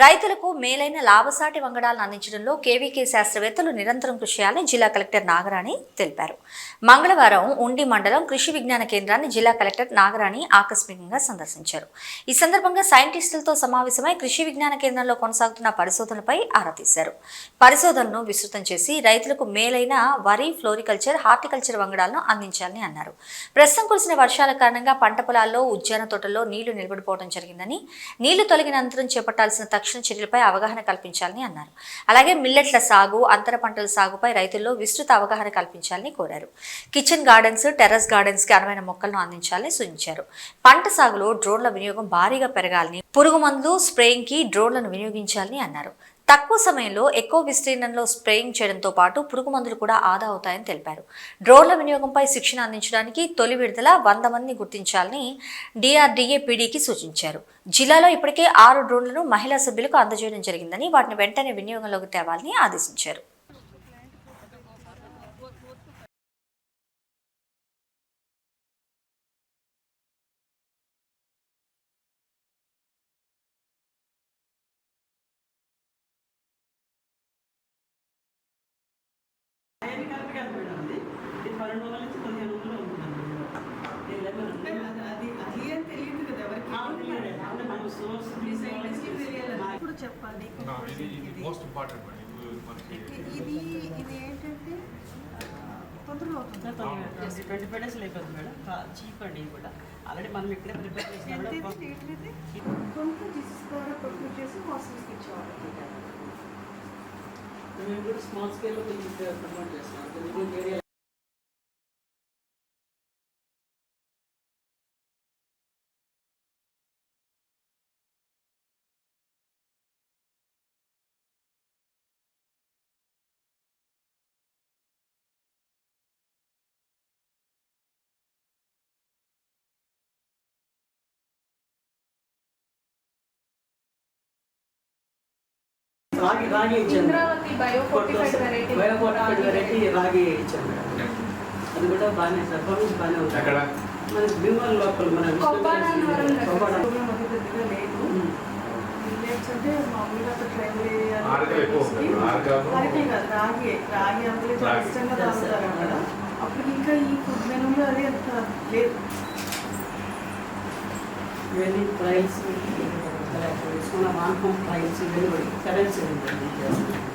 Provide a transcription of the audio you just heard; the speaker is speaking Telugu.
రైతులకు మేలైన లాభసాటి వంగడాలను అందించడంలో కేవీకే శాస్త్రవేత్తలు నిరంతరం కృషి చేయాలని జిల్లా కలెక్టర్ నాగరాణి తెలిపారు. మంగళవారం ఉండి మండలం కృషి విజ్ఞాన కేంద్రాన్ని జిల్లా కలెక్టర్ నాగరాణి ఆకస్మికంగా సందర్శించారు. ఈ సందర్భంగా సైంటిస్టులతో సమావేశమై కృషి విజ్ఞాన కేంద్రంలో కొనసాగుతున్న పరిశోధనలపై ఆరా తీశారు. పరిశోధనను విస్తృతం చేసి రైతులకు మేలైన వరి ఫ్లోరికల్చర్ హార్టికల్చర్ వంగడాలను అందించాలని అన్నారు. ప్రస్తుతం కురిసిన వర్షాల కారణంగా పంట పొలాల్లో ఉద్యాన తోటల్లో నీళ్ళు నిలబడిపోవడం జరిగిందని నీళ్ళు తొలగిన అనంతరం చేపట్టాల్సిన తక్షణ చర్యలపై అవగాహన కల్పించాలని అన్నారు. అలాగే మిల్లెట్ల సాగు అంతర పంటల సాగుపై రైతుల్లో విస్తృత అవగాహన కల్పించాలని కోరారు. కిచెన్ గార్డెన్స్ టెర్రస్ గార్డెన్స్కి అనువైన మొక్కలను అందించాలని సూచించారు. పంట సాగులో డ్రోన్ల వినియోగం భారీగా పెరగాలని పురుగు మందులు స్ప్రేయింగ్కి డ్రోన్లను వినియోగించాలని అన్నారు. తక్కువ సమయంలో ఎక్కువ విస్తీర్ణంలో స్ప్రేయింగ్ చేయడంతో పాటు పురుగు మందులు కూడా ఆదా అవుతాయని తెలిపారు. డ్రోన్ల వినియోగంపై శిక్షణ అందించడానికి తొలి విడుదల వంద మందిని గుర్తించాలని డిఆర్డీఏ పీడీకి సూచించారు. జిల్లాలో ఇప్పటికే ఆరు డ్రోన్లను మహిళా సభ్యులకు అందజేయడం జరిగిందని వాటిని వెంటనే వినియోగంలోకి తేవాలని ఆదేశించారు. పన్నెండు వందల నుంచి పదిహేను లెమన్ అది అది అని తెలియదు కదా ఎవరికి ఇప్పుడు చెప్పాలి ఇది ఇది మోస్ట్ ఇంపార్టెంట్ మేడం ఇది మనకి ఇది ఇది ఏంటంటే తొందరగా అవుతుంది. ట్వంటీ ఫైవ్ డేస్ అయిపోతుంది మేడం. చీప్ అండి కూడా. ఆల్రెడీ మనం ఇక్కడే ప్రిపేర్ ఇది? కొనుక్కు జీసస్ ద్వారా ప్రొక్యూర్ చేసి హాస్టల్స్కి ఇచ్చేవాళ్ళు. మేము కూడా స్మాల్ స్కేల్లో కొంచెం ప్రమోట్ చేస్తున్నాం రాగి రాగి ఇచ్చాను. వెరైటీ బయో ఫోర్టిఫైడ్ వెరైటీ రాగి ఇచ్చాను. అది కూడా బాగానే పర్ఫార్మెన్స్ బాగానే ఉంది. మన భీమవరం లోపల మన అప్పుడు ఇంకా ఈ ఫుడ్ మెనూలో అది అంత లేదు. ఇవన్నీ ట్రయల్స్ మన వాన్ఫామ్ ట్రయల్స్ ఇవన్నీ కూడా కరెన్సీ ఉంటుంది